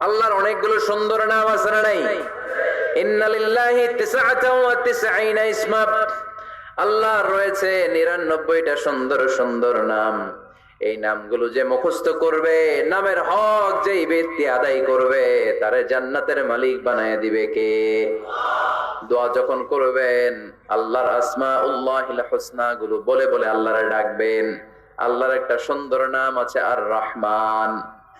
আল্লাহর অনেকগুলো সুন্দর নাম আছে না নাই? ইন্নালিল্লাহি তিসআতাও ওয়া ইসমা। আল্লাহর রয়েছে নিরানব্বইটা সুন্দর সুন্দর নাম। এই নামগুলো যে মুখস্থ করবে, নামের হক যেই ব্যক্তি আদায় করবে, তারে জান্নাতের মালিক বানায় দিবে কে? দোয়া যখন করবেন, আল্লাহর আসমা উল্লাহিলগুলো বলে বলে আল্লাহরে ডাকবেন। আল্লাহর একটা সুন্দর নাম আছে আর রহমান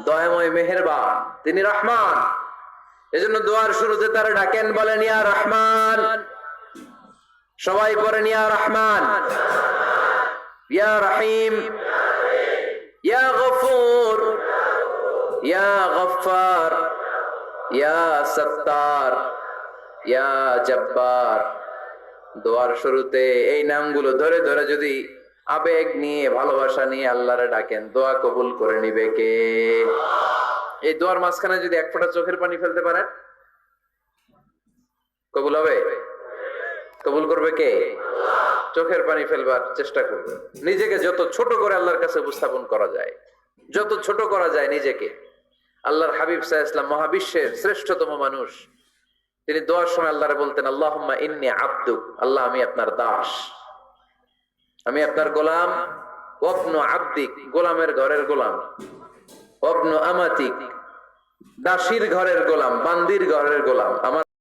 দয়াময় মেহেরবান, তিনি রহমান। এজন্য দোয়ার শুরুতে তারা ডাকেন, বলেন, ইয়া রহমান। সবাই পড়েন, ইয়া রহমান। ইয়া রহিম। ইয়া গফুর। ইয়া গফফার। ইয়া সত্তার। ইয়া জব্বার। দোয়ার শুরুতে এই নামগুলো ধরে ধরে যদি আবেগ নিয়ে, ভালোবাসা নিয়ে আল্লাহরে ডাকেন। দোয়া কবুল করে নিবে কে? এই দোয়ার মাঝখানে যদি এক ফোঁটা চোখের পানি ফেলতে পারেন, কবুল হবে? কবুল করবে কে? চোখের পানি ফেলবার চেষ্টা করবে। নিজেকে যত ছোট করে আল্লাহর কাছে উপস্থাপন করা যায়, যত ছোট করা যায় নিজেকে, আল্লাহর হাবিব সাহা ইসলাম মহাবিশ্বের শ্রেষ্ঠতম মানুষ, তিনি দোয়ার সময় আল্লাহরে বলতেন আল্লাহ ইন্নি আব্দুক, আল্লাহ আমি আপনার দাস। আমি আপনার গোলাম। অপ্ন আব্দিক, গোলামের ঘরের গোলাম। অপ্ন আমাতিক, দাসির ঘরের গোলাম, বান্দির ঘরের গোলাম। আমার